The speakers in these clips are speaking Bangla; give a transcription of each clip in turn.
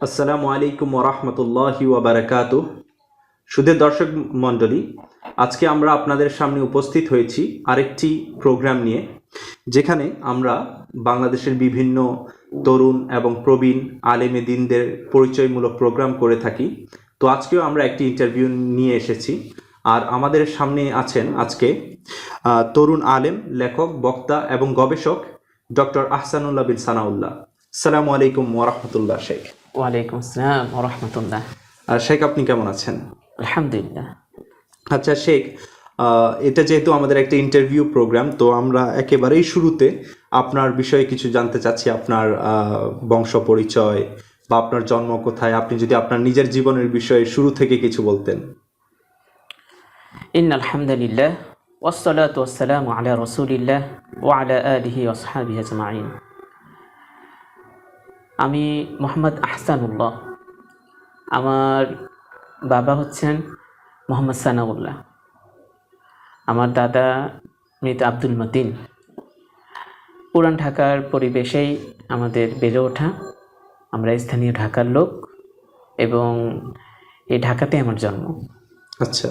আসসালামু আলাইকুম ওরহমতুল্লাহি ওয়াবারাকাত সুদের দর্শক মণ্ডলী, আজকে আমরা আপনাদের সামনে উপস্থিত হয়েছি আরেকটি প্রোগ্রাম নিয়ে, যেখানে আমরা বাংলাদেশের বিভিন্ন তরুণ এবং প্রবীণ আলেমে দিনদের পরিচয়মূলক প্রোগ্রাম করে থাকি। তো আজকেও আমরা একটি ইন্টারভিউ নিয়ে এসেছি। আর আমাদের সামনে আছেন আজকে তরুণ আলেম, লেখক, বক্তা এবং গবেষক ডক্টর আহসানুল্লাহ বিন সানাউল্লাহ। সালামু আলাইকুম ওরহমতুল্লাহ শেখ। ওয়ালাইকুম আসসালাম ওরহমতুল্লাহ আর শেখ আপনি কেমন আছেন? আলহামদুলিল্লাহ। আচ্ছা শেখ এটা যেহেতু আমাদের একটা ইন্টারভিউ প্রোগ্রাম তো আমরা একেবারেই শুরুতে আপনার বিষয়ে কিছু জানতে চাচ্ছি আপনার বংশ পরিচয় বা আপনার জন্ম কোথায় আপনি যদি আপনার নিজের জীবনের বিষয়ে শুরু থেকে কিছু বলতেন। ইন আলহামদুলিল্লাহ ওয়াসসালাতু ওয়াসসালামু আলা রাসূলিল্লাহ ওয়া আলা আলিহি ওয়াসহাবিহি আজমাইন। আমি মোহাম্মদ আহসানুল্লাহ। আমার বাবা হচ্ছেন মোহাম্মদ সানাউল্লাহ। আমার দাদা মৃত আব্দুল মতিন। পুরান ঢাকার পরিবেশেই আমাদের বেড়ে ওঠা। আমরা স্থানীয় ঢাকার লোক এবং এই ঢাকাতে আমার জন্ম। আচ্ছা।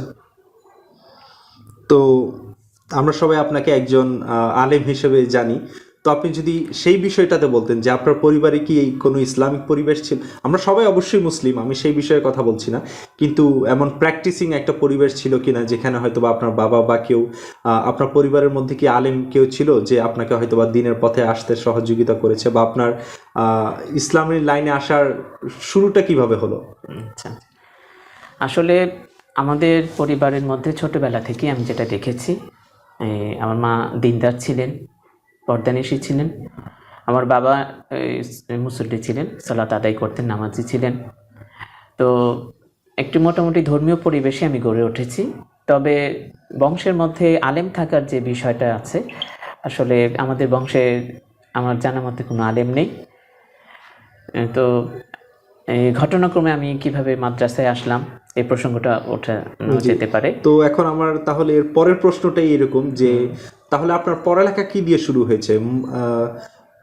তো আমরা সবাই আপনাকে একজন আলেম হিসেবে জানি। তো আপনি যদি সেই বিষয়টাতে বলতেন যে আপনার পরিবারে কি এই কোনো ইসলামিক পরিবেশ ছিল? আমরা সবাই অবশ্যই মুসলিম, আমি সেই বিষয়ে কথা বলছি না। কিন্তু এমন প্র্যাকটিসিং একটা পরিবেশ ছিল কিনা, যেখানে হয়তো বা আপনার বাবা বা কেউ আপনার পরিবারের মধ্যে কি আলেম কেউ ছিল যে আপনাকে হয়তো বা দিনের পথে আসতে সহযোগিতা করেছে বা আপনার ইসলামের লাইনে আসার শুরুটা কীভাবে হলো? আচ্ছা। আসলে আমাদের পরিবারের মধ্যে ছোটবেলা থেকে আমি যেটা দেখেছি আমার মা দিনদার ছিলেন। পর্দানিশী ছিলেন আমার বাবা মুসল্লি ছিলেন, সালাত আদায় করতেন, নামাজি ছিলেন। তো একটি মোটামুটি ধর্মীয় পরিবেশে আমি গড়ে উঠেছি। তবে বংশের মধ্যে আলেম থাকার যে বিষয়টা আছে, আসলে আমাদের বংশে আমার জানা মতে কোনো আলেম নেই। তো ঘটনাক্রমে আমি কীভাবে মাদ্রাসায় আসলাম এই প্রসঙ্গটা ওঠা। যেতে পারে। তো এখন আমার তাহলে এর পরের প্রশ্নটাই এরকম যে তাহলে আপনার পড়ালেখা কি দিয়ে শুরু হয়েছে?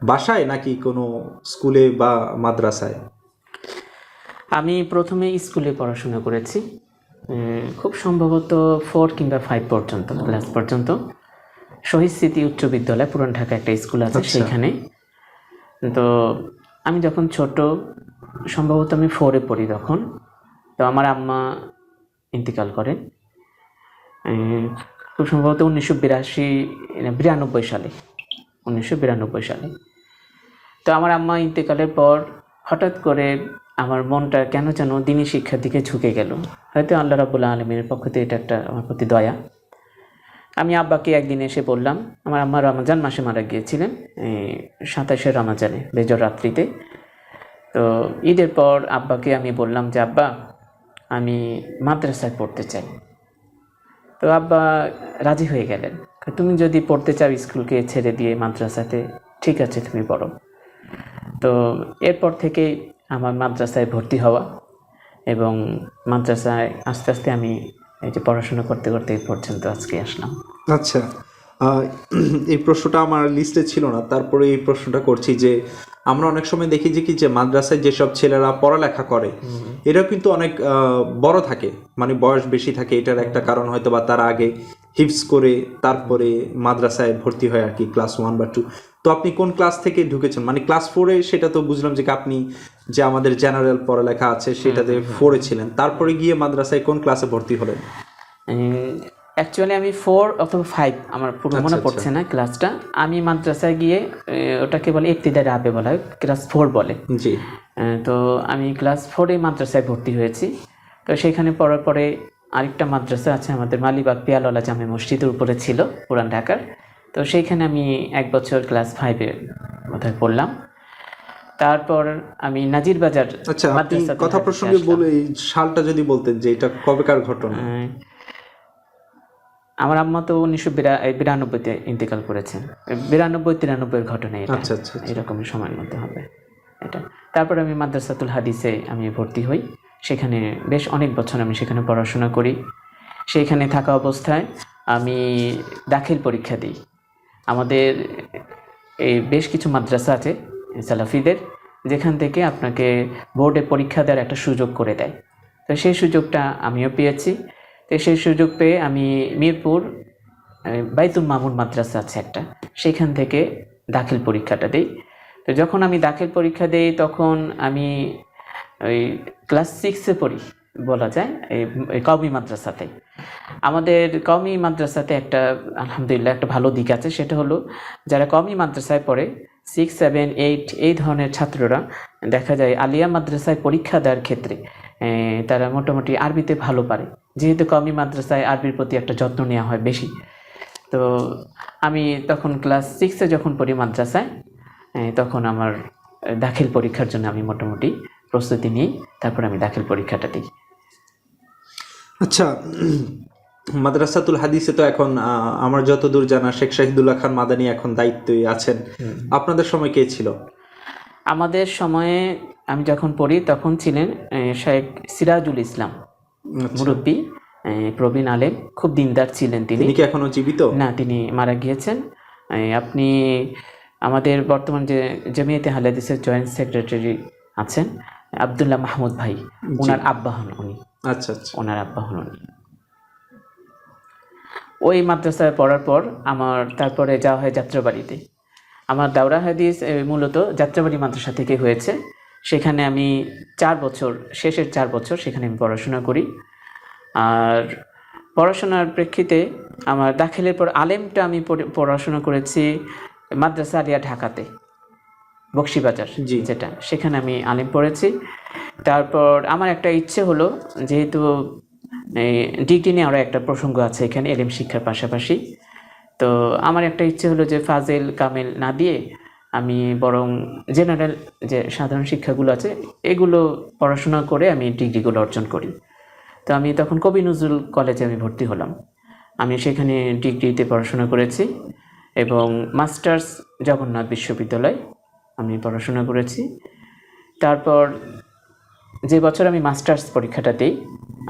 বাসায় নাকি কোনো স্কুলে বা মাদ্রাসায়? আমি প্রথমে স্কুলে পড়াশোনা করেছি খুব সম্ভবত ফোর কিংবা ফাইভ পর্যন্ত ক্লাস পর্যন্ত। শহীদ স্মৃতি উচ্চ বিদ্যালয় পুরান ঢাকা একটা স্কুল আছে সেখানে। তো আমি যখন ছোট সম্ভবত আমি ফোরে পড়ি তখন। তো আমার আম্মা ইন্তিকাল করেন। খুব সম্ভবত উনিশশো বিরাশি বিরানব্বই সালে, উনিশশো বিরানব্বই সালে। তো আমার আম্মা ইন্তেকালের পর হঠাৎ করে আমার মনটা কেন যেন দিনী শিক্ষার দিকে ঝুঁকে গেল। হয়তো আল্লাহ রাবুল্লাহ আলমীর পক্ষ থেকে এটা একটা আমার প্রতি দয়া। আমি আব্বাকে একদিন এসে বললাম, আমার আম্মা রমজান মাসে মারা গিয়েছিলেন সাতাশে রমাজানে, বেজর রাত্রিতে। তো ঈদের পর আব্বাকে আমি বললাম যে, আব্বা আমি মাদ্রাসায় পড়তে চাই। তো আব্বা রাজি হয়ে গেলেন। তুমি যদি পড়তে চাও স্কুলকে ছেড়ে দিয়ে মাদ্রাসাতে, ঠিক আছে তুমি পড়ো। তো এরপর থেকে আমার মাদ্রাসায় ভর্তি হওয়া এবং মাদ্রাসায় আস্তে আস্তে আমি এই যে পড়াশোনা করতে করতে এই পর্যন্ত আজকে আসলাম। আচ্ছা এই প্রশ্নটা আমার লিস্টে ছিল না। তারপরে এই প্রশ্নটা করছি যে আমরা অনেক সময় দেখি যে কি যে মাদ্রাসায় যেসব ছেলেরা পড়ালেখা করে এরা কিন্তু অনেক বড় থাকে মানে বয়স বেশি থাকে এটার একটা কারণ হয়তো বা তারা আগে হিপস করে তারপরে মাদ্রাসায় ভর্তি হয় আর কি ক্লাস ওয়ান বা টু। তো আপনি কোন ক্লাস থেকে ঢুকেছেন? মানে ক্লাস ফোরে সেটা তো বুঝলাম যে আপনি যে আমাদের জেনারেল পড়ালেখা আছে সেটাতে ফোরে ছিলেন। তারপরে গিয়ে মাদ্রাসায় কোন ক্লাসে ভর্তি হলেন? অ্যাকচুয়ালি আমি ফোর অথবা ফাইভ আমার পুরো মনে আচ্ছা, পড়ছে না ক্লাসটা আমি মাদ্রাসায় গিয়ে ওটাকে বলে ইফতিদার রাবে বলা হয় ক্লাস ফোর বলে। জি। তো আমি ক্লাস ফোরে মাদ্রাসায় ভর্তি হয়েছি। তো সেখানে পড়ার পরে আরেকটা মাদ্রাসা আছে আমাদের মালিবাগ পিয়ালওয়ালা জামে মসজিদের উপরে ছিল পুরান ঢাকার। তো সেইখানে আমি এক বছর ক্লাস ফাইভে বোধহয় পড়লাম। তারপর আমি নাজির বাজার আচ্ছা কথা প্রসঙ্গে বলে এই সালটা যদি বলতেন যে এটা কবেকার ঘটনা। আমার আম্মা তো উনিশশো বিরানব্বইতে ইন্তেকাল করেছেন বিরানব্বই তিরানব্বইয়ের ঘটনা এটা। আচ্ছা আচ্ছা আচ্ছা। সময়ের মধ্যে হবে এটা। তারপর আমি মাদ্রাসাতুল হাদিসে আমি ভর্তি হই। সেখানে বেশ অনেক বছর আমি সেখানে পড়াশোনা করি। সেইখানে থাকা অবস্থায় আমি দাখিল পরীক্ষা দিই। আমাদের এই বেশ কিছু মাদ্রাসা আছে সালাফিদের যেখান থেকে আপনাকে বোর্ডে পরীক্ষা দেওয়ার একটা সুযোগ করে দেয়। তো সেই সুযোগটা আমিও পেয়েছি। তো সেই সুযোগ পেয়ে আমি মিরপুর বাইতুল মামুন মাদ্রাসা আছে একটা, সেখান থেকে দাখিল পরীক্ষাটা দিই। তো যখন আমি দাখিল পরীক্ষা দিই, তখন আমি ওই ক্লাস সিক্সে পড়ি, বলা যায়, এই কওমি মাদ্রাসাতে। আমাদের কওমি মাদ্রাসাতে একটা, আলহামদুলিল্লাহ, একটা ভালো দিক আছে, সেটা হলো যারা কওমি মাদ্রাসায় পড়ে সিক্স সেভেন এইট এই ধরনের ছাত্ররা, দেখা যায় আলিয়া মাদ্রাসায় পরীক্ষা দেওয়ার ক্ষেত্রে তারা মোটামুটি আরবিতে ভালো পারে। যেহেতু কওমি মাদ্রাসায় আরবির প্রতি একটা যত্ন নেওয়া হয় বেশি। তো আমি তখন ক্লাস সিক্সে যখন পড়ি মাদ্রাসায় তখন আমার দাখিল পরীক্ষার জন্য আমি মোটামুটি প্রস্তুতি নিই তারপর আমি দাখিল পরীক্ষাটা দিই। আচ্ছা মাদ্রাসাতুল হাদিসে তো এখন আমার যতদূর জানা শেখ শাহিদুল্লাহ খান মাদানী এখন দায়িত্বই আছেন। আপনাদের সময় কে ছিল? আমাদের সময়ে আমি যখন পড়ি তখন ছিলেন শেখ সিরাজুল ইসলাম আচ্ছা। মুরব্বী প্রবীণ আলেম খুব দিনদার ছিলেন তিনি। কি এখনও জীবিত? না তিনি মারা গিয়েছেন। আপনি আমাদের বর্তমান যে জমিয়তে হালাদিসের জয়েন্ট সেক্রেটারি আছেন আবদুল্লাহ মাহমুদ ভাই ওনার আব্বা হন উনি। আচ্ছা আচ্ছা। ওনার আব্বা হন উনি। ওই মাদ্রাসায় পড়ার পর আমার তারপরে যাওয়া হয় যাত্রাবাড়িতে। আমার দাওরা হাদিস মূলত যাত্রাবাড়ি মাদ্রাসা থেকে হয়েছে। সেখানে আমি চার বছর শেষের চার বছর সেখানে আমি পড়াশোনা করি। আর পড়াশোনার প্রেক্ষিতে আমার দাখিলের পর আলেমটা আমি পড়ে- পড়াশোনা করেছি মাদ্রাসা আলিয়া ঢাকাতে বক্সিবাজার জি। যেটা সেখানে আমি আলেম পড়েছি। তারপর আমার একটা ইচ্ছে হলো যেহেতু এই নিয়ে আরও একটা প্রসঙ্গ আছে এখানে এলএম শিক্ষার পাশাপাশি। তো আমার একটা ইচ্ছে হলো যে ফাজেল কামেল না দিয়ে আমি বরং জেনারেল যে সাধারণ শিক্ষাগুলো আছে, এগুলো পড়াশোনা করে আমি ডিগ্রিগুলো অর্জন করি। তো আমি তখন কবি নজরুল কলেজে আমি ভর্তি হলাম। আমি সেখানে ডিগ্রিতে পড়াশোনা করেছি এবং মাস্টার্স জগন্নাথ বিশ্ববিদ্যালয় আমি পড়াশোনা করেছি। তারপর যে বছর আমি মাস্টার্স পরীক্ষাটা দিই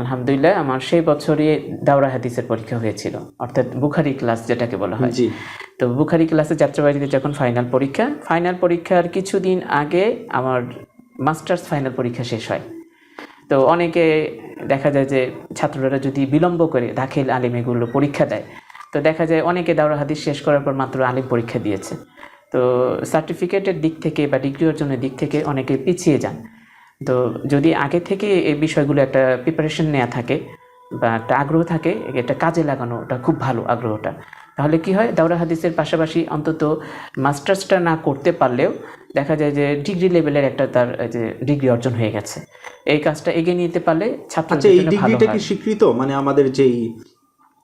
আলহামদুলিল্লাহ আমার সেই বছরই দাওরা হাদিসের পরীক্ষা হয়েছিল অর্থাৎ বুখারি ক্লাস যেটাকে বলা হয়। তো বুখারি ক্লাসে যাত্রাবাড়িতে যখন ফাইনাল পরীক্ষা ফাইনাল পরীক্ষার কিছুদিন আগে আমার মাস্টার্স ফাইনাল পরীক্ষা শেষ হয়। তো অনেকে দেখা যায় যে ছাত্ররা যদি বিলম্ব করে দাখিল আলিম এগুলো পরীক্ষা দেয় তো দেখা যায় অনেকে দাওরা হাদিস শেষ করার পর মাত্র আলিম পরীক্ষা দিয়েছে। তো সার্টিফিকেটের দিক থেকে বা ডিগ্রি অর্জনের দিক থেকে অনেকে পিছিয়ে যান। তো যদি আগে থেকে এই বিষয়গুলো একটা প্রিপারেশন নেওয়া থাকে বা একটা আগ্রহ থাকে এটা কাজে লাগানো ওটা খুব ভালো আগ্রহটা। তাহলে কি হয়? দাওরা হাদিসের পাশাপাশি অন্তত মাস্টার্সটা না করতে পারলেও দেখা যায় যে ডিগ্রি লেভেলের একটা তার যে ডিগ্রি অর্জন হয়ে গেছে। এই কাজটা এগিয়ে নিতে পারলে আচ্ছা এই ডিগ্রিটা কি স্বীকৃত? মানে আমাদের যেই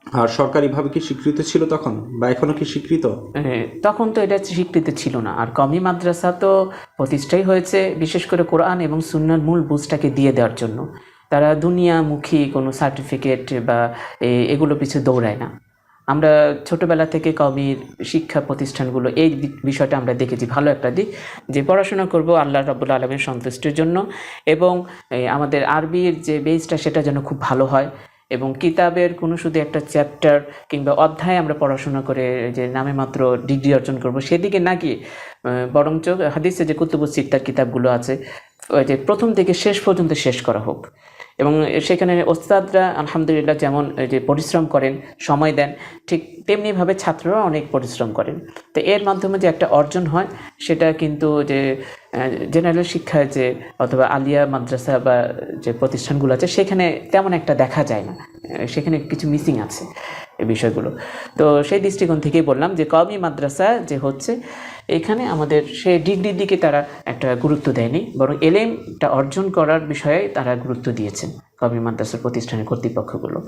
আর সরকারিভাবে কি স্বীকৃত ছিল তখন? বা এখনও কি স্বীকৃত? তখন তো এটা স্বীকৃত ছিল না। আর কমি মাদ্রাসা তো প্রতিষ্ঠাই হয়েছে, বিশেষ করে কোরআন এবং সুন্নার মূল বুঝটাকে দিয়ে দেওয়ার জন্য। তারা দুনিয়ামুখী কোনো সার্টিফিকেট বা এগুলো পিছু দৌড়ায় না। আমরা ছোটবেলা থেকে কমির শিক্ষা প্রতিষ্ঠানগুলো, এই বিষয়টা আমরা দেখেছি। ভালো একটা দিক যে পড়াশোনা করব আল্লাহ রাবুল আলমের সন্তুষ্টির জন্য এবং আমাদের আরবির যে বেসটা সেটা যেন খুব ভালো হয়। এবং কিতাবের কোনো শুধু একটা চ্যাপ্টার কিংবা অধ্যায় আমরা পড়াশোনা করে যে নামে মাত্র ডিগ্রি অর্জন করব, সেদিকে না গিয়ে বরঞ্চ হাদিসে যে কুতুবুস সিত্তার কিতাবগুলো আছে যে প্রথম থেকে শেষ পর্যন্ত শেষ করা হোক। এবং সেখানে ওস্তাদরা আলহামদুলিল্লাহ যেমন যে পরিশ্রম করেন, সময় দেন, ঠিক তেমনিভাবে ছাত্ররা অনেক পরিশ্রম করেন। তো এর মাধ্যমে যে একটা অর্জন হয়, সেটা কিন্তু যে জেনারেল শিক্ষায় যে অথবা আলিয়া মাদ্রাসা বা যে প্রতিষ্ঠানগুলো আছে, সেখানে তেমন একটা দেখা যায় না। সেখানে কিছু মিসিং আছে এই বিষয়গুলো। তো সেই দৃষ্টিকোণ থেকেই বললাম যে কওমি মাদ্রাসা যে হচ্ছে এখানে আমাদের সেই ডিগ্রির দিকে তারা একটা গুরুত্ব দেয়নি বরং এলএমটা অর্জন করার বিষয়ে তারা গুরুত্ব দিয়েছেন কওমি মাদ্রাসার প্রতিষ্ঠানের কর্তৃপক্ষগুলো।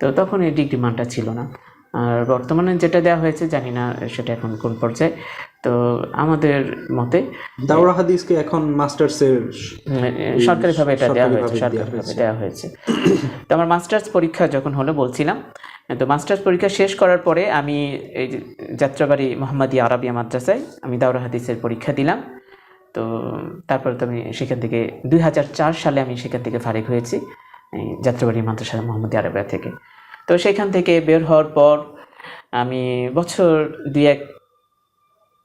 তো তখন এই ডিগ্রি মানটা ছিল না। আর বর্তমানে যেটা দেওয়া হয়েছে জানি না সেটা এখন কোন পর্যায়ে। তো আমাদের মতে দাওরা হাদিসকে এখন মাস্টার্সের সরকারিভাবে এটা দেওয়া হয়েছে সরকারিভাবে দেওয়া হয়েছে। তো আমার মাস্টার্স পরীক্ষা যখন হলো বলছিলাম তো মাস্টার্স পরীক্ষা শেষ করার পরে আমি এই যাত্রাবাড়ি মোহাম্মদিয়া আরবিয়া মাদ্রাসায় আমি দাওরা হাদিসের পরীক্ষা দিলাম। তো তারপর তো আমি সেখান থেকে দুই হাজার চার সালে আমি সেখান থেকে ফারেক হয়েছি যাত্রাবাড়ি মাদ্রাসা মোহাম্মদিয়া আরবিয়া থেকে। তো সেখান থেকে বের হওয়ার পর আমি বছর দুই এক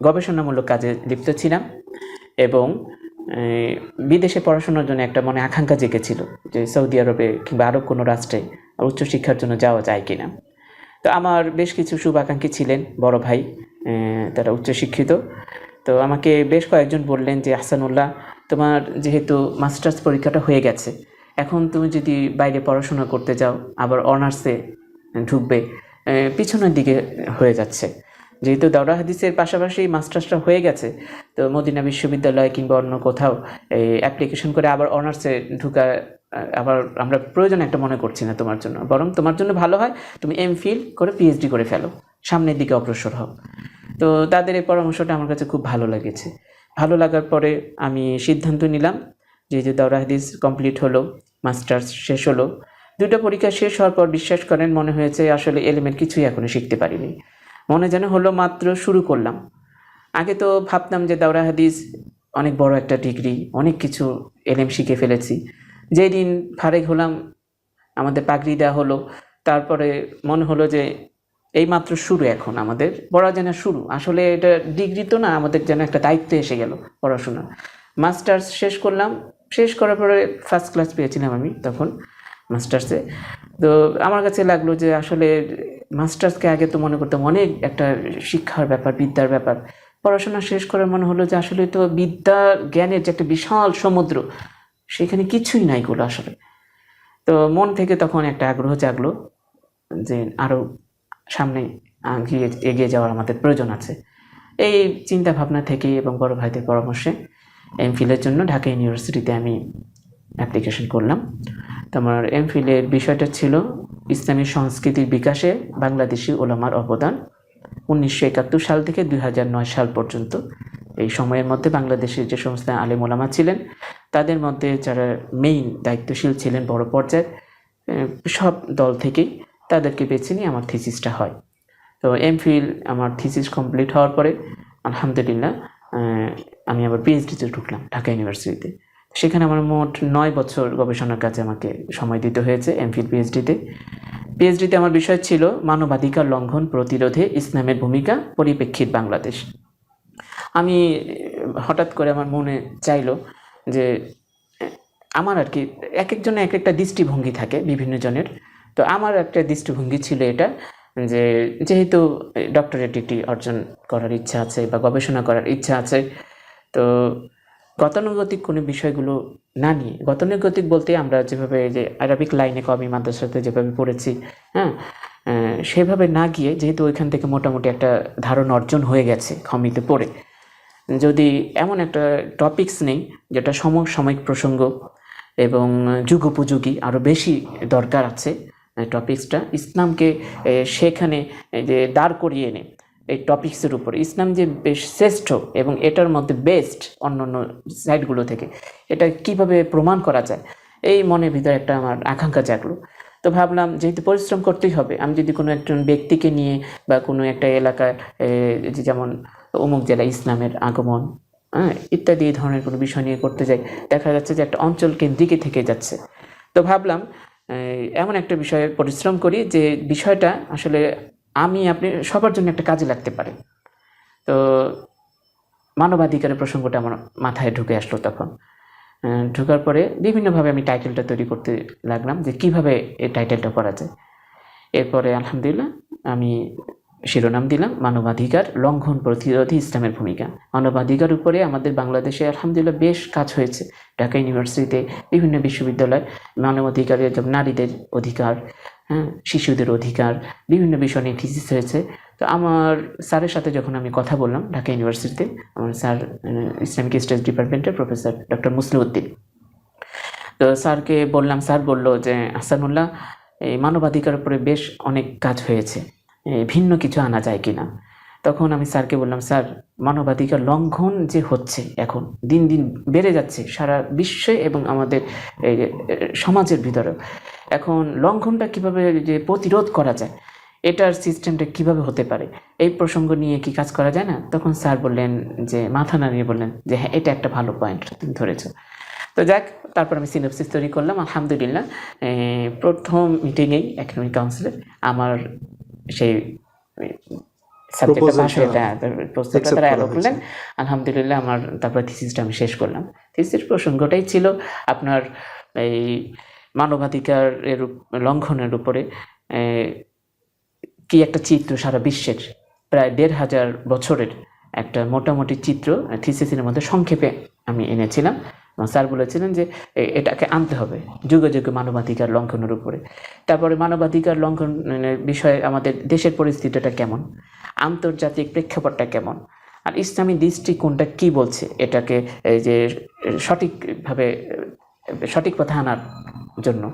গবেষণামূলক কাজে লিপ্ত ছিলাম এবং বিদেশে পড়াশোনার জন্য একটা মনে আকাঙ্ক্ষা জেগেছিল যে সৌদি আরবে কিংবা আরব কোনো রাষ্ট্রে উচ্চশিক্ষার জন্য যাওয়া যায় কিনা। তো আমার বেশ কিছু শুভাকাঙ্ক্ষী ছিলেন বড় ভাই তারা উচ্চশিক্ষিত। তো আমাকে বেশ কয়েকজন বললেন যে, আহসানুল্লাহ, তোমার যেহেতু মাস্টার্স পরীক্ষাটা হয়ে গেছে, এখন তুমি যদি বাইরে পড়াশোনা করতে যাও, আবার অনার্সে ঢুকবে পিছনের দিকে হয়ে যাচ্ছে। যেহেতু দাওরা হাদিসের পাশাপাশি মাস্টার্সটা হয়ে গেছে, তো মদিনা বিশ্ববিদ্যালয় কিংবা অন্য কোথাও অ্যাপ্লিকেশন করে আবার অনার্সে ঢুকা আবার আমরা প্রয়োজন একটা মনে করছি না তোমার জন্য। বরং তোমার জন্য ভালো হয়, তুমি এম ফিল করে পিএইচডি করে ফেলো। সামনের দিকে অগ্রসর হও। তো তাদের এই পরামর্শটা আমার কাছে খুব ভালো লেগেছে। ভালো লাগার পরে আমি সিদ্ধান্ত নিলাম যে যে দাওরা হাদিস কমপ্লিট হলো মাস্টার্স শেষ হলো। দুটো পরীক্ষা শেষ হওয়ার পর বিশ্বাস করেন, মনে হয়েছে আসলে এলিমেন্ট কিছুই এখনও শিখতে পারিনি। মনে যেন হলো মাত্র শুরু করলাম। আগে তো ভাবতাম যে, দাওরা হাদিস অনেক বড় একটা ডিগ্রি অনেক কিছু এলএম শিখে ফেলেছি। যেই দিন ফারেক হলাম, আমাদের পাগড়ি দেওয়া হলো। তারপরে মনে হলো যে এই মাত্র শুরু এখন আমাদের, পড়া যেন শুরু। আসলে এটা ডিগ্রি তো না, আমাদের যেন একটা দায়িত্ব এসে গেল পড়াশোনা মাস্টার্স শেষ করলাম, শেষ করার পরে ফার্স্ট ক্লাস পেয়েছিলাম আমি তখন মাস্টার্সে। তো আমার কাছে লাগল যে আসলে মাস্টার্সকে আগে তো মনে করতাম অনেক একটা শিক্ষার ব্যাপার, বিদ্যার ব্যাপার। পড়াশোনা শেষ করার মনে হলো যে আসলে তো বিদ্যা জ্ঞানের যে একটা বিশাল সমুদ্র সেখানে কিছুই নাই গুলো আসলে। তো মন থেকে তখন একটা আগ্রহ জাগলো যে আরও সামনে এগিয়ে এগিয়ে যাওয়ার আমাদের প্রয়োজন আছে। এই চিন্তা ভাবনা থেকে এবং বড় ভাইদের পরামর্শে এমফিলের জন্য ঢাকা ইউনিভার্সিটিতে আমি অ্যাপ্লিকেশন করলাম। তো আমার এমফিলের বিষয়টা ছিল ইসলামী সংস্কৃতির বিকাশে বাংলাদেশি ওলামার অবদান। উনিশশো একাত্তর সাল থেকে দুই সাল পর্যন্ত এই সময়ের মধ্যে বাংলাদেশের যে সমস্ত আলেম ওলামা ছিলেন, তাদের মধ্যে যারা মেইন দায়িত্বশীল ছিলেন বড় পর্যায়ের সব দল থেকেই তাদেরকে বেছে নিয়ে আমার থিসিসটা হয়। তো এমফিল আমার থিসিস কমপ্লিট হওয়ার পরে, আলহামদুলিল্লাহ আমি আবার পিএইচডিতে ঢুকলাম ঢাকা ইউনিভার্সিটিতে। সেখানে আমার মোট নয় বছর গবেষণার কাজে আমাকে সময় দিতে হয়েছে এমফিল পিএইচডিতে পিএইচডিতে আমার বিষয় ছিল মানবাধিকার লঙ্ঘন প্রতিরোধে ইসলামের ভূমিকা পরিপ্রেক্ষিত বাংলাদেশ। আমি, হঠাৎ করে আমার মনে চাইলো যে, আমার আর কি এক একজনের এক একটা দৃষ্টিভঙ্গি থাকে বিভিন্ন জনের। তো আমার একটা দৃষ্টিভঙ্গি ছিল এটা যে, যেহেতু ডক্টরেট ডিগ্রি অর্জন করার ইচ্ছা আছে বা গবেষণা করার ইচ্ছা আছে, তো গতানুগতিক কোনো বিষয়গুলো না নিয়ে, গতানুগতিক বলতে আমরা যেভাবে যে আরবিক লাইনে কমি মাদ্রাসাতে যেভাবে পড়েছি হ্যাঁ সেভাবে না গিয়ে, যেহেতু ওইখান থেকে মোটামুটি একটা ধারণা অর্জন হয়ে গেছে, খমিতে পড়ে। যদি এমন একটা টপিকস নেই, যেটা সমসাময়িক প্রসঙ্গ এবং যুগোপযোগী আরও বেশি দরকার আছে টপিক্সটা ইসলামকে সেখানে যে দাঁড় করিয়ে এনে, এই টপিক্সের উপর। ইসলাম যে বেশ শ্রেষ্ঠ এবং এটার মধ্যে বেস্ট অন্য অন্য সাইডগুলো থেকে, এটা কীভাবে প্রমাণ করা যায়? এই মনের ভিতরে একটা আমার আকাঙ্ক্ষা জাগলো। তো ভাবলাম, যেহেতু পরিশ্রম করতেই হবে, আমি যদি কোনো একজন ব্যক্তিকে নিয়ে বা কোনো একটা এলাকায় যেমন অমুক জেলায় ইসলামের আগমন হ্যাঁ ইত্যাদি এই ধরনের কোনো বিষয় নিয়ে করতে যাই, দেখা যাচ্ছে যে একটা অঞ্চল কেন্দ্রিকে থেকে যাচ্ছে। তো ভাবলাম এমন একটা বিষয়ে পরিশ্রম করি যে বিষয়টা আসলে আমি, আপনি, সবার জন্য একটা কাজে লাগতে পারে। তো মানবাধিকারের প্রসঙ্গটা আমার মাথায় ঢুকে আসলো তখন। ঢোকার পরে বিভিন্নভাবে আমি টাইটেলটা তৈরি করতে লাগলাম যে কীভাবে এই টাইটেলটা করা যায়। এরপরে আলহামদুলিল্লাহ আমি শিরোনাম দিলাম, মানবাধিকার লঙ্ঘন প্রতিরোধী ইসলামের ভূমিকা। মানবাধিকার উপরে আমাদের বাংলাদেশে আলহামদুলিল্লাহ বেশ কাজ হয়েছে। ঢাকা ইউনিভার্সিটিতে বিভিন্ন বিশ্ববিদ্যালয় মানবাধিকারের যেমন নারীদের অধিকার হ্যাঁ শিশুদের অধিকার, বিভিন্ন বিষয় নিয়ে থিসিস হয়েছে। তো আমার স্যারের সাথে যখন আমি কথা বললাম ঢাকা ইউনিভার্সিটিতে, আমার স্যার ইসলামিক স্টাডিজ ডিপার্টমেন্টের প্রফেসর ডক্টর মুসলিউদ্দিন তো স্যারকে বললাম, স্যার বলল যে, আহসানুল্লাহ, এই মানবাধিকার উপরে বেশ অনেক কাজ হয়েছে। ভিন্ন কিছু আনা যায় কি না তখন আমি স্যারকে বললাম, স্যার, মানবাধিকার লঙ্ঘন যে হচ্ছে এখন, দিন দিন বেড়ে যাচ্ছে সারা বিশ্বে এবং আমাদের সমাজের ভিতরে এখন লঙ্ঘনটা কীভাবে যে প্রতিরোধ করা যায়, এটার সিস্টেমটা কীভাবে হতে পারে, এই প্রসঙ্গ নিয়ে কি কাজ করা যায় না? তখন স্যার বললেন যে, মাথা নাড়িয়ে বললেন যে হ্যাঁ এটা একটা ভালো পয়েন্ট তুমি ধরেছো। তো যাক, তারপর আমি সিনোপসিস তৈরি করলাম, আলহামদুলিল্লাহ। প্রথম মিটিংয়েই একাডেমিক কাউন্সিলের আমার সেই সাবজেক্টটা পাশ হয়ে প্রস্তাবটা তারা অ্যালো করলেন আলহামদুলিল্লাহ আমার তারপরে থিসিসটা আমি শেষ করলাম। থিসিস প্রসঙ্গটাই ছিল আপনার এই মানবাধিকারের লঙ্ঘনের উপরে কি একটা চিত্র সারা বিশ্বের প্রায় দেড় হাজার বছরের একটা মোটামুটি চিত্র থিসিসের মধ্যে সংক্ষেপে আমি এনেছিলাম। স্যার বলেছিলেন যে এটাকে আনতে হবে। যুগে যুগে মানবাধিকার লঙ্ঘনের উপরে। তারপরে মানবাধিকার লঙ্ঘনের বিষয়ে আমাদের দেশের পরিস্থিতিটা কেমন? আন্তর্জাতিক প্রেক্ষাপটটা কেমন? আর ইসলামী দৃষ্টিকোণটা কি বলছে? এটাকে এই যে, সঠিকভাবে সঠিক পথে আনার জন্য।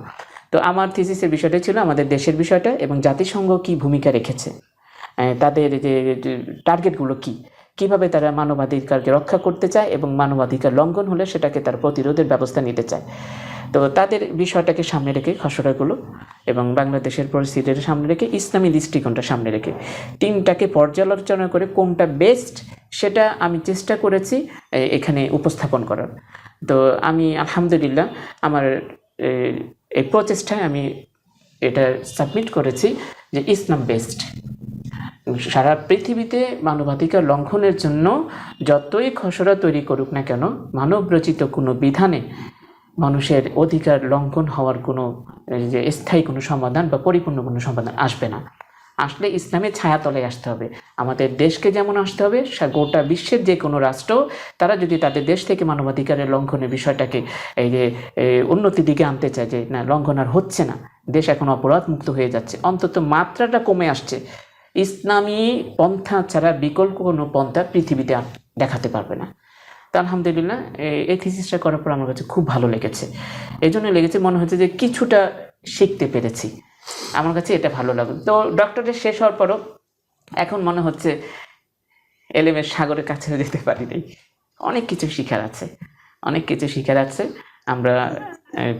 তো আমার থিসিসের বিষয়টা ছিল আমাদের দেশের বিষয়টা এবং জাতিসংঘ কি ভূমিকা রেখেছে? তাদের যে টার্গেটগুলো কি? কীভাবে তারা মানবাধিকারকে রক্ষা করতে চায় এবং মানবাধিকার লঙ্ঘন হলে সেটাকে তার প্রতিরোধের ব্যবস্থা নিতে চায়। তো তাদের বিষয়টাকে সামনে রেখে খসড়াগুলো এবং বাংলাদেশের পরিস্থিতির সামনে রেখে ইসলামী দৃষ্টিকোণটা সামনে রেখে তিনটাকে পর্যালোচনা করে কোনটা বেস্ট সেটা আমি চেষ্টা করেছি এখানে উপস্থাপন করার। তো আমি আলহামদুলিল্লাহ আমার এই প্রচেষ্টায় আমি এটা সাবমিট করেছি যে ইসলাম বেস্ট। সারা পৃথিবীতে মানবাধিকার লঙ্ঘনের জন্য যতই খসড়া তৈরি করুক না কেন মানবরচিত কোনো বিধানে মানুষের অধিকার লঙ্ঘন হওয়ার কোনো যে স্থায়ী কোনো সমাধান বা পরিপূর্ণ কোনো সমাধান আসবে না। আসলে ইসলামের ছায়াতলে আসতে হবে। আমাদের দেশকে যেমন আসতে হবে গোটা বিশ্বের যে কোনো রাষ্ট্র, তারা যদি তাদের দেশ থেকে মানবাধিকারের লঙ্ঘনের বিষয়টাকে, এই যে উন্নতির দিকে আনতে চায় যে, না, লঙ্ঘন আর হচ্ছে না, দেশ এখন অপরাধ মুক্ত হয়ে যাচ্ছে, অন্তত মাত্রাটা কমে আসছে ইসলামী পন্থা ছাড়া বিকল্প কোনো পন্থা পৃথিবীতে দেখাতে পারবে না। তো আলহামদুলিল্লাহ এই থিসিসটা করার পর আমার কাছে খুব ভালো লেগেছে। এই জন্য লেগেছে মনে হচ্ছে যে কিছুটা শিখতে পেরেছি। আমার কাছে এটা ভালো লাগল। তো ডক্টরের শেষ হওয়ার পরও এখন মনে হচ্ছে এলেমের সাগরের কাছে যেতে পারিনি। অনেক কিছু শিখার আছে, অনেক কিছু শিখার আছে। আমরা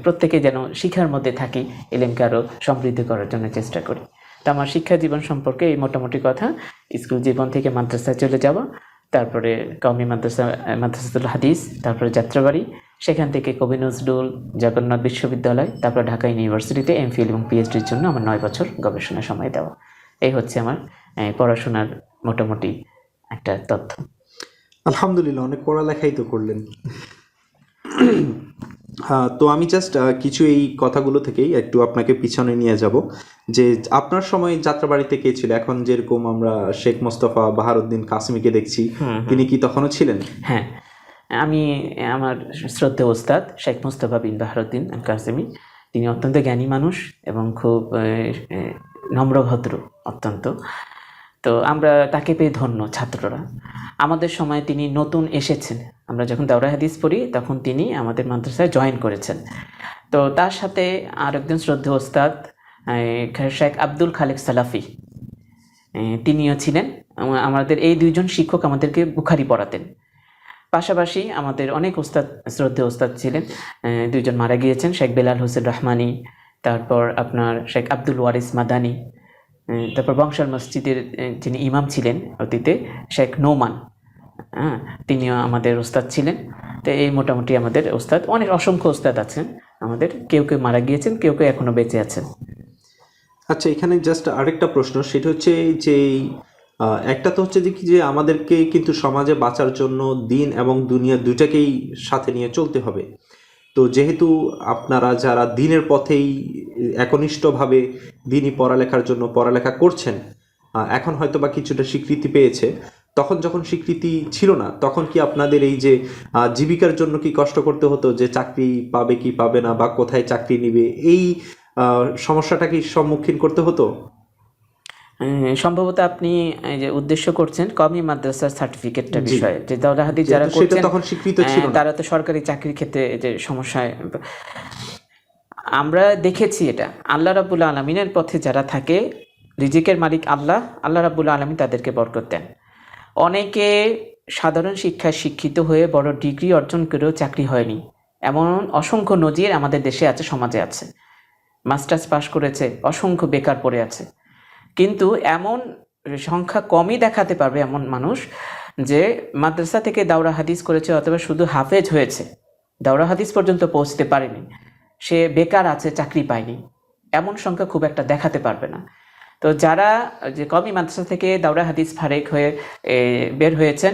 প্রত্যেকে যেন শিখার মধ্যে থাকি, এলেমকে আরও সমৃদ্ধ করার জন্য চেষ্টা করি। তো আমার শিক্ষা জীবন সম্পর্কে এই মোটামুটি কথা। স্কুল জীবন থেকে মাদ্রাসায় চলে যাওয়া তারপরে কওমি মাদ্রাসা মাদ্রাসাতুল হাদিস, তারপরে যাত্রাবাড়ি, সেখান থেকে কবি নজরুল জগন্নাথ বিশ্ববিদ্যালয়, তারপর ঢাকা ইউনিভার্সিটিতে এমফিল এবং পিএইচডির জন্য আমার নয় বছর গবেষণা সময় দেওয়া। এই হচ্ছে আমার পড়াশোনার মোটামুটি একটা তথ্য। আলহামদুলিল্লাহ, অনেক পড়ালেখাই তো করলেন। হ্যাঁ তো আমি জাস্ট কিছু এই কথাগুলো থেকেই একটু আপনাকে পিছনে নিয়ে যাব। যে আপনার সময় যাত্রাবাড়িতে কে ছিল? এখন যেরকম আমরা শেখ মোস্তফা বাহারুদ্দিন কাসমিকে দেখছি তিনি কি তখনও ছিলেন? হ্যাঁ আমি আমার শ্রদ্ধেয় ওস্তাদ শেখ মুস্তফা বিন বাহারুদ্দিন কাসেমি। তিনি অত্যন্ত জ্ঞানী মানুষ এবং খুব নম্রভদ্র অত্যন্ত। তো আমরা তাকে পেয়ে ধন্য ছাত্ররা। আমাদের সময় তিনি নতুন এসেছেন। আমরা যখন দাওরা হাদিস পড়ি, তখন তিনি আমাদের মাদ্রাসায় জয়েন করেছেন। তো তার সাথে আর একজন শ্রদ্ধেয় ওস্তাদ শেখ আব্দুল খালেক সালাফি তিনিও ছিলেন। আমাদের এই দুইজন শিক্ষক আমাদেরকে বুখারি পড়াতেন। পাশাপাশি আমাদের অনেক ওস্তাদ শ্রদ্ধেয় ওস্তাদ ছিলেন। দুইজন মারা গিয়েছেন, শেখ বেলাল হোসেন রহমানি, তারপর আপনার শেখ আব্দুল ওয়ারিস মাদানি তারপর বংশাল মসজিদের যিনি ইমাম ছিলেন অতীতে, শেখ নোমান হ্যাঁ তিনিও আমাদের ওস্তাদ ছিলেন। তো এই মোটামুটি আমাদের ওস্তাদ, অনেক অসংখ্য ওস্তাদ আছেন আমাদের। কেউ কেউ মারা গিয়েছেন, কেউ কেউ এখনও বেঁচে আছেন। আচ্ছা এখানে জাস্ট আরেকটা প্রশ্ন, সেটা হচ্ছে যে একটা তো হচ্ছে যে কি যে আমাদেরকে কিন্তু সমাজে বাঁচার জন্য দিন এবং দুনিয়া দুইটাকেই সাথে নিয়ে চলতে হবে। তো যেহেতু আপনারা যারা দিনের পথেই, একনিষ্ঠভাবে দিনই পড়ালেখার জন্য পড়ালেখা করছেন এখন হয়তো বা কিছুটা স্বীকৃতি পেয়েছে, তখন যখন স্বীকৃতি ছিল না, তখন কি আপনাদের এই যে জীবিকার জন্য কি কষ্ট করতে হতো যে চাকরি পাবে কি পাবে না বা কোথায় চাকরি নিবে, এই সমস্যাটা কি সম্মুখীন করতে হতো? সম্ভবত আপনি যে উদ্দেশ্য করছেন কমি মাদ্রাসার সার্টিফিকেটটা বিষয়ে। যে দাওরা হাদিস যারা করছেন তখন স্বীকৃত ছিল তারা তো সরকারি চাকরির ক্ষেত্রে যে সমস্যায় আমরা দেখেছি এটা। আল্লাহ রাবুল আলমিনের পথে যারা থাকে রিজিকের মালিক আল্লাহ আল্লাহ রাবুল আলমিন তাদেরকে বরকত দেন। অনেকে সাধারণ শিক্ষায় শিক্ষিত হয়ে বড় ডিগ্রি অর্জন করেও চাকরি হয়নি। এমন অসংখ্য নজির আমাদের দেশে আছে সমাজে আছে। মাস্টার্স পাশ করেছে অসংখ্য বেকার পড়ে আছে। কিন্তু এমন সংখ্যা কমই দেখাতে পারবে এমন মানুষ যে মাদ্রাসা থেকে দাওরা হাদিস করেছে অথবা শুধু হাফেজ হয়েছে। দাওরা হাদিস পর্যন্ত পৌঁছতে পারেনি। সে বেকার আছে, চাকরি পায়নি। এমন সংখ্যা খুব একটা দেখাতে পারবে না। তো যারা যে কমি মাদ্রাসা থেকে দাওরা হাদিস ফারেক হয়ে বের হয়েছেন,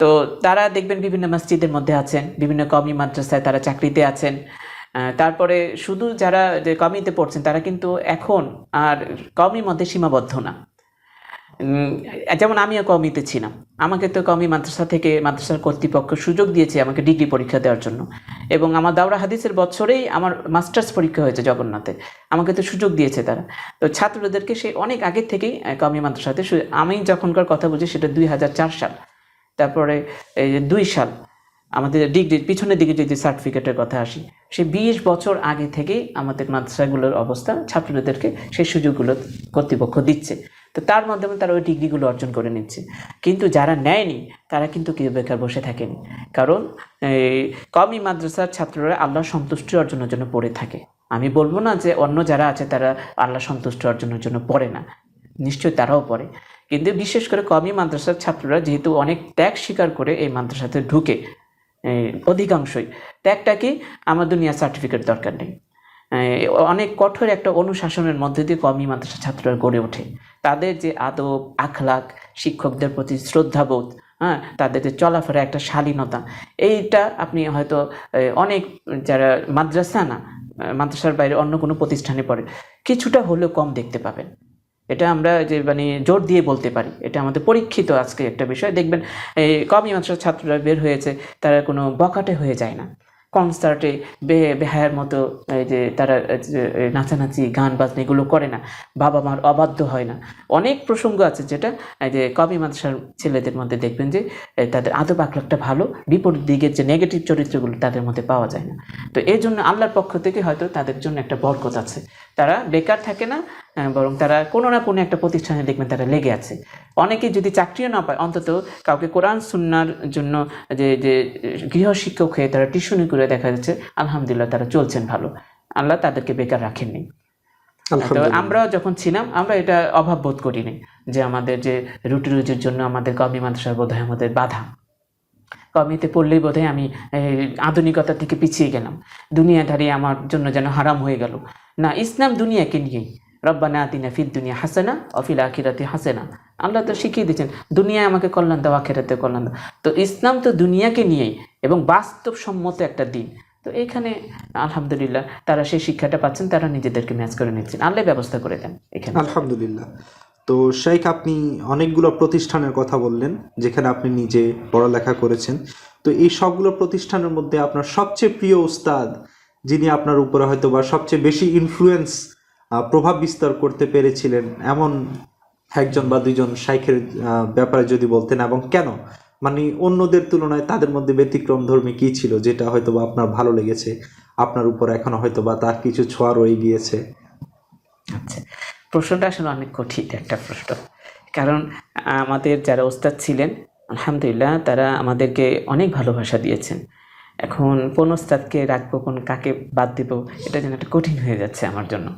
তো তারা দেখবেন বিভিন্ন মসজিদের মধ্যে আছেন, বিভিন্ন কমি মাদ্রাসায় তারা চাকরিতে আছেন। তারপরে শুধু যারা, যে কমিতে পড়ছেন, তারা কিন্তু এখন আর কমির মধ্যে সীমাবদ্ধ না। যেমন আমিও কমিতে ছিলাম। আমাকে তো কমি মাদ্রাসা থেকে মাদ্রাসার কর্তৃপক্ষ সুযোগ দিয়েছে আমাকে ডিগ্রি পরীক্ষা দেওয়ার জন্য। এবং আমার দাওরা হাদিসের বছরেই আমার মাস্টার্স পরীক্ষা হয়েছে জগন্নাথে। আমাকে তো সুযোগ দিয়েছে তারা। তো ছাত্রদেরকে সে অনেক আগের থেকেই কমি মাদ্রাসাতে আমি যখনকার কথা বুঝি সেটা দুই হাজার চার সাল। তারপরে, এই দুই সাল, আমাদের ডিগ্রির পিছনের দিকে যদি সার্টিফিকেটের কথা আসি সে বিশ বছর আগে থেকেই আমাদের মাদ্রাসাগুলোর অবস্থা, ছাত্রদেরকে সেই সুযোগগুলো কর্তৃপক্ষ দিচ্ছে। তো তার মাধ্যমে তারা ওই ডিগ্রিগুলো অর্জন করে নিচ্ছে। কিন্তু যারা নেয়নি, তারা কিন্তু কেউ বেকার বসে থাকেনি। কারণ কমই মাদ্রাসার ছাত্ররা আল্লাহ সন্তুষ্টি অর্জনের জন্য পড়ে থাকে। আমি বলব না যে অন্য যারা আছে, তারা আল্লাহ সন্তুষ্টি অর্জনের জন্য পড়ে না। নিশ্চয়ই তারাও পড়ে। কিন্তু বিশেষ করে কমই মাদ্রাসার ছাত্ররা যেহেতু অনেক ত্যাগ স্বীকার করে এই মাদ্রাসাতে ঢুকে অধিকাংশই। ত্যাগটা কি, আমার দুনিয়া সার্টিফিকেট দরকার নেই। অনেক কঠোর একটা অনুশাসনের মধ্যে দিয়ে কমই মাদ্রাসা ছাত্ররা গড়ে ওঠে। তাদের যে আদব আখলাক শিক্ষকদের প্রতি শ্রদ্ধাবোধ হ্যাঁ তাদের যে চলাফেরা একটা শালীনতা, এইটা আপনি হয়তো অনেক যারা মাদ্রাসা না, মাদ্রাসার বাইরে অন্য কোনো প্রতিষ্ঠানে পড়ে, কিছুটা হলেও কম দেখতে পাবেন। এটা আমরা যে মানে জোর দিয়ে বলতে পারি, এটা আমাদের পরীক্ষিত আজকে একটা বিষয়। দেখবেন এই কমই মাদ্রাসার ছাত্ররা বের হয়েছে, তারা কোনো বকাটে হয়ে যায় না। কনসার্টে বে, বেহায়ার মতো, এই যে তারা নাচানাচি, গান বাজনা এগুলো করে না বাবা মার অবাধ্য হয় না। অনেক প্রসঙ্গ আছে যেটা এই যে কবি মাদ্রাসার ছেলেদের মধ্যে দেখবেন যে তাদের আদব আখলাকটা ভালো, বিপরীত দিকের যে নেগেটিভ চরিত্রগুলো তাদের মধ্যে পাওয়া যায় না। তো এই জন্য আল্লাহর পক্ষ থেকে হয়তো তাদের জন্য একটা বরকত আছে। তারা বেকার থাকে না বরং তারা কোনো না কোনো একটা প্রতিষ্ঠানে দেখবেন তারা লেগে আছে। অনেকে যদি চাকরিও না পায় অন্তত কাউকে কোরআন সুন্নার জন্য যে যে গৃহশিক্ষক হয়ে তারা টিউশনি করে দেখা যাচ্ছে আলহামদুলিল্লাহ তারা চলছেন ভালো। আল্লাহ তাদেরকে বেকার রাখেননি। তো আমরাও যখন ছিলাম আমরা এটা অভাব বোধ করিনি যে আমাদের যে রুটি রুজির জন্য আমাদের কমি মাদ্রাসার বোধ হয় আমাদের বাধা। কমিতে পড়লেই বোধ আমি আধুনিকতা থেকে পিছিয়ে গেলাম। দুনিয়াধারী আমার জন্য যেন হারাম হয়ে গেল। না ইসলাম দুনিয়াকে নিয়েই। রব্বানা আতিনা ফিদ দুনিয়া হাসানা অফিল আখিরাতে হাসেনা। আল্লাহ তো শিখিয়ে দিয়েছেন, দুনিয়ায় আমাকে কল্যাণ দাও, আখেরাতে কল্যাণ দাও। তো ইসলাম তো দুনিয়াকে নিয়েই এবং বাস্তবসম্মত একটা দিন। তো এখানে আলহামদুলিল্লাহ তারা সেই শিক্ষাটা পাচ্ছেন, তারা নিজেদেরকে ম্যাচ করে নিচ্ছেন। আল্লাহ ব্যবস্থা করে দেন এখানে। আলহামদুলিল্লাহ। তো শেখ, আপনি অনেকগুলো প্রতিষ্ঠানের কথা বললেন, যেখানে আপনি নিজে পড়ালেখা করেছেন। তো এই সবগুলো প্রতিষ্ঠানের মধ্যে আপনার সবচেয়ে প্রিয় উস্তাদ, যিনি আপনার উপরে হয়তো বা সবচেয়ে বেশি ইনফ্লুয়েন্স প্রভাব বিস্তার করতে পেরেছিলেন এমন একজন বা দুইজন শাইখের ব্যাপারে যদি বলতেন এবং কেন? মানে অন্যদের তুলনায় তাদের মধ্যে ব্যতিক্রম ধর্মী কি ছিল যেটা হয়তো বা আপনার ভালো লেগেছে? আপনার উপর এখনও হয়তো বা তার কিছু ছোঁয়া রয়ে গিয়েছে? আচ্ছা প্রশ্নটা আসলে অনেক কঠিন একটা প্রশ্ন। কারণ আমাদের যারা ওস্তাদ ছিলেন, আলহামদুলিল্লাহ তারা আমাদেরকে অনেক ভালোবাসা দিয়েছেন। এখন কোন ওস্তাদকে রাখব, কোন কাকে বাদ দিব, এটা যেন একটা কঠিন হয়ে যাচ্ছে আমার জন্য।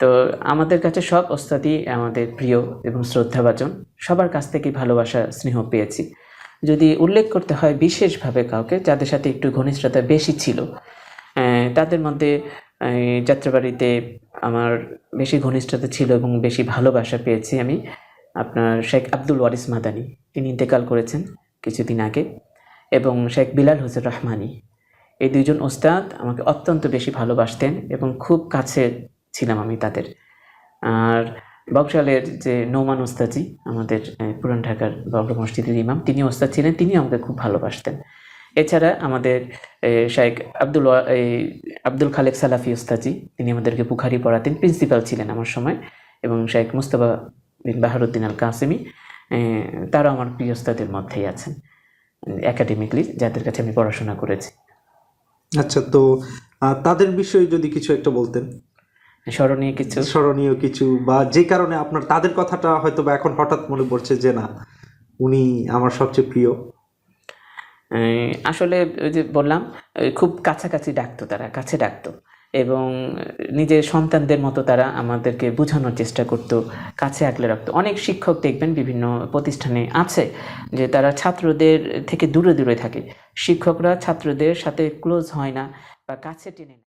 তো আমাদের কাছে সব ওস্তাদই আমাদের প্রিয় এবং শ্রদ্ধাভাজন। সবার কাছ থেকেই ভালোবাসা, স্নেহ পেয়েছি। যদি উল্লেখ করতে হয় বিশেষভাবে কাউকে, যাদের সাথে একটু ঘনিষ্ঠতা বেশি ছিল তাদের মধ্যে যাত্রাবাড়িতে আমার বেশি ঘনিষ্ঠতা ছিল এবং বেশি ভালোবাসা পেয়েছি আমি আপনার শেখ আব্দুল ওয়ারিস মাদানি। তিনি ইন্তেকাল করেছেন কিছুদিন আগে এবং শেখ বিলাল হোসেন রহমানি। এই দুজন ওস্তাদ আমাকে অত্যন্ত বেশি ভালোবাসতেন এবং খুব কাছে ছিলাম আমি তাদের। আর বকশালের যে নৌমান ওস্তাজি আমাদের পুরান ঢাকার বগ্র মসজিদের ইমাম তিনি ওস্তাদ ছিলেন তিনি আমাকে খুব ভালোবাসতেন। এছাড়া আমাদের শেখ আব্দুল আব্দুল খালেক সালাফি ওস্তাজি তিনি আমাদেরকে বুখারি পড়াতেন প্রিন্সিপাল ছিলেন আমার সময় এবং শেখ মুস্তফা বিন বাহারুদ্দিন আল কাসেমি এ, তারাও আমার প্রিয় ওস্তাদের মধ্যেই আছেন একাডেমিকলি যাদের কাছে আমি পড়াশোনা করেছি। আচ্ছা তো তাদের বিষয়ে যদি কিছু একটা বলতেন। স্মরণীয় কিছু? স্মরণীয় কিছু বা যে কারণে আপনার তাদের কথাটা হয়তো বা এখন হঠাৎ মনে পড়ছে যে না উনি আমার সবচেয়ে প্রিয়। আসলে ওই যে বললাম খুব কাছাকাছি ডাকতো তারা কাছে ডাকতো। এবং নিজের সন্তানদের মতো তারা আমাদেরকে বোঝানোর চেষ্টা করতো কাছে আগলে রাখতো। অনেক শিক্ষক দেখবেন বিভিন্ন প্রতিষ্ঠানে আছে যে তারা ছাত্রদের থেকে দূরে দূরে থাকে। শিক্ষকরা ছাত্রদের সাথে ক্লোজ হয় না বা কাছে টেনে